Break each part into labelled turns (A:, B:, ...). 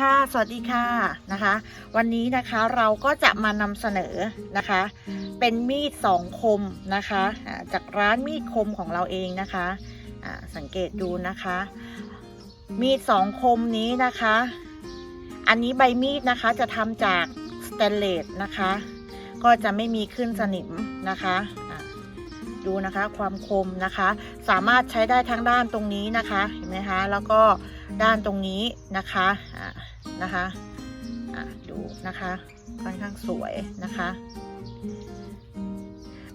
A: ค่ะ สวัสดีค่ะนะคะ วันนี้นะคะเราก็จะมานำเสนอนะคะ เป็นมีดสองคมนะคะจากร้านมีดคมของเราเองนะคะสังเกตดูนะคะ มีดสองคมนี้นะคะ อันนี้ใบมีดนะคะจะทำจากสแตนเลสนะคะ ก็จะไม่มีขึ้นสนิมนะคะะดูนะคะความคมนะคะ สามารถใช้ได้ทั้งด้านตรงนี้นะคะเห็นไหมคะแล้วก็ ด้านตรงนี้นะคะะนะคะะดูนะคะค่อนข้างสวยนะคะ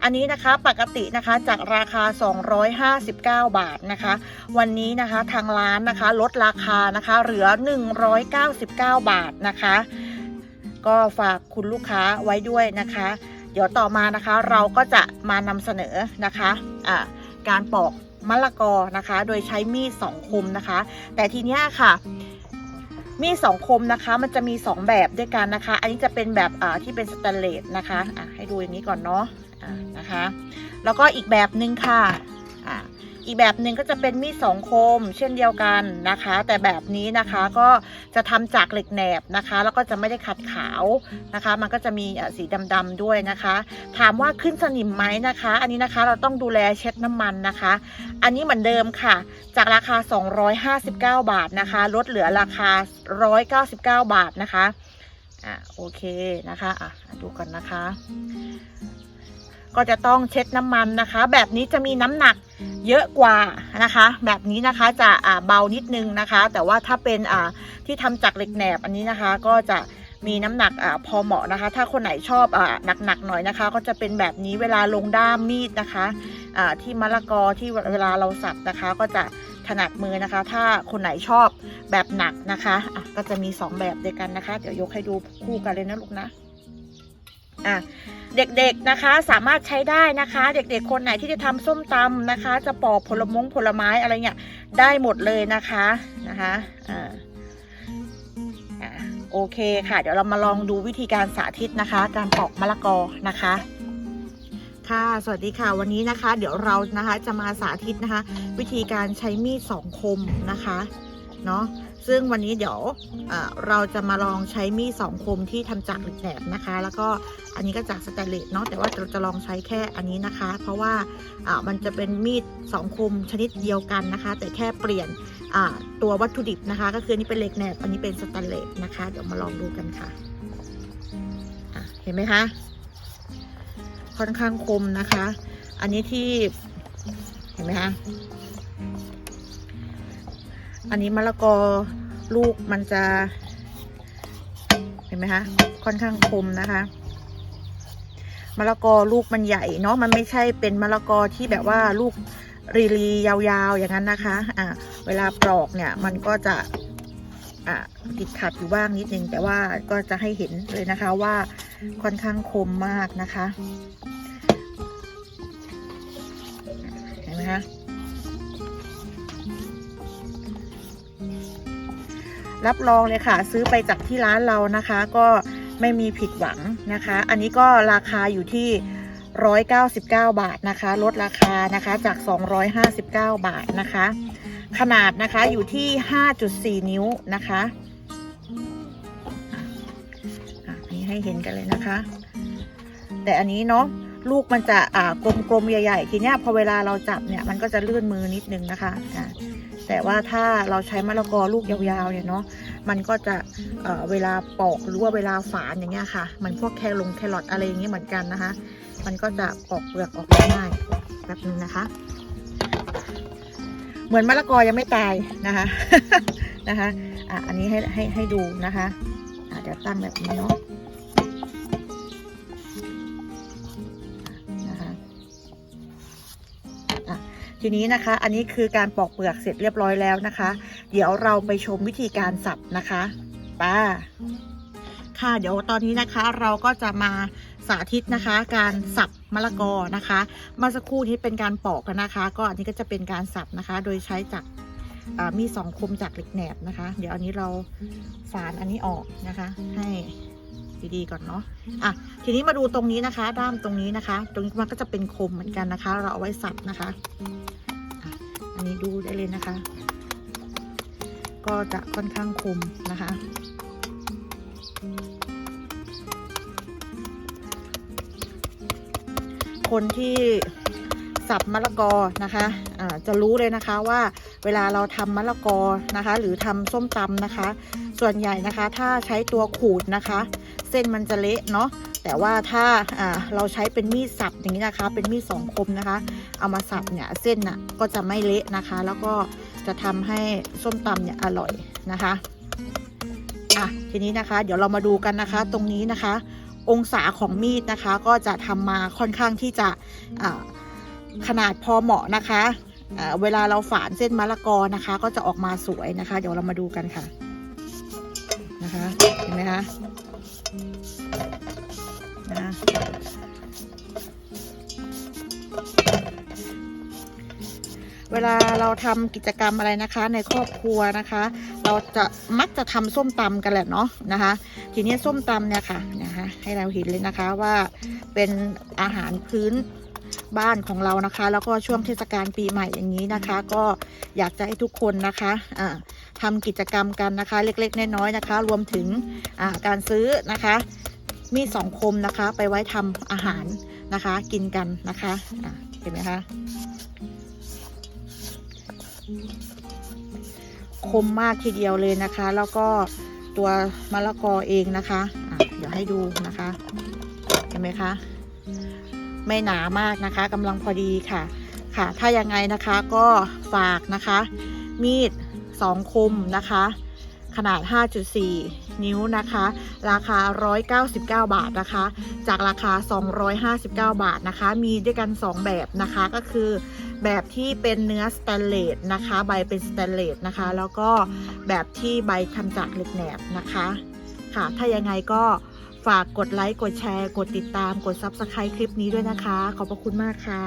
A: อันนี้นะคะปกตินะคะจากราคา 259 บาทนะคะ วันนี้นะคะทางร้านนะคะลดราคานะคะเหลือ 199 บาทนะคะ ก็ฝากคุณลูกค้าไว้ด้วยนะคะ เดี๋ยวต่อมานะคะเราก็จะมานำเสนอนะคะะการปอก มะละกอนะคะ โดยใช้มีดสองคมนะคะ แต่ทีเนี้ยค่ะมีดสองคมนะคะมันจะมีสองแบบด้วยกันนะคะ อันนี้จะเป็นแบบอ่าที่เป็นสแตนเลสนะคะอะให้ดูอย่างนี้ก่อนเนาะอะนะคะ แล้วก็อีกแบบหนึ่งค่ะ อีกแบบหนึ่งก็จะเป็นมีดสองคมเช่นเดียวกันนะคะ แต่แบบนี้นะคะก็จะทำจากเหล็กแหนบนะคะ แล้วก็จะไม่ได้ขัดขาวนะคะ มันก็จะมีสีดำๆด้วยนะคะ ถามว่าขึ้นสนิมไหมนะคะ อันนี้นะคะเราต้องดูแลเช็ดน้ำมันนะคะ อันนี้เหมือนเดิมค่ะ จากราคา 259 บาทนะคะ ลดเหลือราคา 199 บาทนะคะอะโอเคนะคะอะดูกันนะคะ ก็จะต้องเช็ดน้ำมันนะคะ แบบนี้จะมีน้ำหนักเยอะกว่านะคะ แบบนี้นะคะจะอ่าเบานิดนึงนะคะ แต่ว่าถ้าเป็นอ่าที่ทำจากเหล็กแหนบอันนี้นะคะ ก็จะมีน้ำหนักอพอเหมาะนะคะ ถ้าคนไหนชอบอหนักๆหน่อยนะคะ ก็จะเป็นแบบนี้เวลาลงด้ามมีดนะคะที่มะละกอที่เวลาเราสับนะคะ ก็จะถนัดมือนะคะ ถ้าคนไหนชอบแบบหนักนะคะะก็จะมี 2 แบบด้วยกันนะคะ เดี๋ยวยกให้ดูคู่กันเลยนะลูกนะ อะเด็กๆนะคะสามารถใช้ได้นะคะ เด็กๆคนไหนที่จะทำส้มตำนะคะ จะปอกผลมงผลไม้อะไรเงี้ยได้หมดเลยนะคะนะคะอ่าอะโอเคค่ะ เดี๋ยวเรามาลองดูวิธีการสาธิตนะคะ การปอกมะละกอนะคะ ค่ะสวัสดีค่ะวันนี้นะคะ เดี๋ยวเรานะคะจะมาสาธิตนะคะ วิธีการใช้มีดสองคมนะคะ เนาะซึ่งวันนี้เดี๋ยวเราจะมาลองใช้มีดสองคมที่ทำจากเหล็กแหลมนะคะ แล้วก็อันนี้ก็จากสแตนเลสเนาะแต่ว่าเราจะลองใช้แค่อันนี้นะคะ เพราะว่ามันจะเป็นมีดสองคมชนิดเดียวกันนะคะ แต่แค่เปลี่ยนตัววัตถุดิบนะคะ ก็คือนนี้เป็นเหล็กแหนบอันนี้เป็นสแตนเลสนะคะ เดี๋ยวมาลองดูกันค่ะอะเห็นไหมคะค่อนข้างคมนะคะ อันนี้ที่เห็นไหมคะ อันนี้มะละกอลูกมันจะ เห็นไหมคะ ค่อนข้างคมนะคะมะละกอลูกมันใหญ่เนาะมันไม่ใช่เป็นมะละกอที่แบบว่าลูกรีรียาวๆอย่างนั้นนะคะ อ่าเวลาปลอกเนี่ยมันก็จะอ่าติดขัดอยู่บ้างนิดนึง แต่ว่าก็จะให้เห็นเลยนะคะว่าค่อนข้างคมมากนะคะ เห็นไหมคะ รับรองเลยค่ะ ซื้อไปจากที่ร้านเรานะคะ ก็ไม่มีผิดหวังนะคะ อันนี้ก็ราคาอยู่ที่ 199 บาทนะคะ ลดราคานะคะจาก 259 บาทนะคะ ขนาดนะคะอยู่ที่ 5.4 นิ้วนะคะอะนนี้ให้เห็นกันเลยนะคะ แต่อันนี้เนาะ ลูกมันจะอ่ากลมๆใหญ่ ๆ ทีเนี้ยพอเวลาเราจับเนี่ยมันก็จะลื่นมือนิดนึงนะคะอะแต่ว่าถ้าเราใช้มะละกอลูกยาวๆเนี่ยเนาะมันก็จะเอ่อเวลาปอกหรือว่าเวลาฝานอย่างเงี้ยค่ะ มันพวกแคลงแครอทอะไรอย่างเงี้ยเหมือนกันนะคะ มันก็จะปอกเปลือกออกง่ายแบบนึงนะคะ เหมือนมะละกอยังไม่ตายนะคะนะคะอะอันนี้ให้ให้ให้ดูนะคะอะเดี๋ยวตั้งแบบนี้เนาะ ทีนี้นะคะ อันนี้คือการปอกเปลือกเสร็จเรียบร้อยแล้วนะคะ เดี๋ยวเราไปชมวิธีการสับนะคะป้าค่ะเดี๋ยวตอนนี้นะคะเราก็จะมาสาธิตนะคะ การสับมะละกอนะคะมื่อสักครู่นี้เป็นการปอกกันนะคะ ก็อันนี้ก็จะเป็นการสับนะคะ โดยใช้จากมีสองคมจากเหล็กแหนบนะคะ เดี๋ยวอันนี้เราฝานอันนี้ออกนะคะ ให้ดีๆก่อนเนาะอะทีนี้มาดูตรงนี้นะคะ ด้ามตรงนี้นะคะ ตรงนี้มันก็จะเป็นคมเหมือนกันนะคะ เราเอาไว้สับนะคะ อันนี้ดูได้เลยนะคะ ก็จะค่อนข้างคมนะคะ คนที่สับมะละกอนะคะะจะรู้เลยนะคะว่าเวลาเราทำมะละกอนะคะ หรือทำส้มตำนะคะ ส่วนใหญ่นะคะ ถ้าใช้ตัวขูดนะคะ เส้นมันจะเละเนาะแต่ว่าถ้าเราใช้เป็นมีดสับอย่างนี้นะคะ เป็นมีดสองคมนะคะ เอามาสับเนี่ยเส้นน่ะก็จะไม่เละนะคะ แล้วก็จะทำให้ส้มตำเนี่ยอร่อยนะคะอะทีนี้นะคะ เดี๋ยวเรามาดูกันนะคะ ตรงนี้นะคะ องศาของมีดนะคะ ก็จะทำมาค่อนข้างที่จะขนาดพอเหมาะนะคะเวลาเราฝานเส้นมะละกอนะคะ ก็จะออกมาสวยนะคะ เดี๋ยวเรามาดูกันค่ะ นะคะเห็นไหมคะนะเวลาเราทำกิจกรรมอะไรนะคะ ในครอบครัวนะคะ เราจะมักจะทำส้มตำกันแหละเนาะนะคะ ทีนี้ส้มตำเนี่ยค่ะนะคะให้เราเห็นเลยนะคะว่าเป็นอาหารพื้นบ้านของเรานะคะ แล้วก็ช่วงเทศกาลปีใหม่อย่างนี้นะคะ ก็อยากจะให้ทุกคนนะคะอ่า ทำกิจกรรมกันนะคะ เล็กๆน้อยๆนะคะ รวมถึงการซื้อนะคะมีสองคมนะคะ ไปไว้ทำอาหารนะคะ กินกันนะคะเห็นไหมคะคมมากทีเดียวเลยนะคะ แล้วก็ตัวมะละกอเองนะคะะเดี๋ยวให้ดูนะคะเห็นไหมคะไม่หนามากนะคะกำลังพอดีค่ะค่ะ ถ้ายังไงนะคะก็ฝากนะคะ มีด สองคมนะคะ ขนาด 5.4 นิ้วนะคะ ราคา 199 บาทนะคะ จากราคา 259 บาทนะคะ มีด้วยกัน 2 แบบนะคะก็คือแบบที่เป็นเนื้อสแตนเลสนะคะ ใบเป็นสแตนเลสนะคะ แล้วก็แบบที่ใบทำจากเหล็กแหนบนะคะ ค่ะ ถ้ายังไงก็ฝากกดไลค์ กดแชร์ กดติดตาม กด Subscribe คลิปนี้ด้วยนะคะ ขอบพระคุณมากค่ะ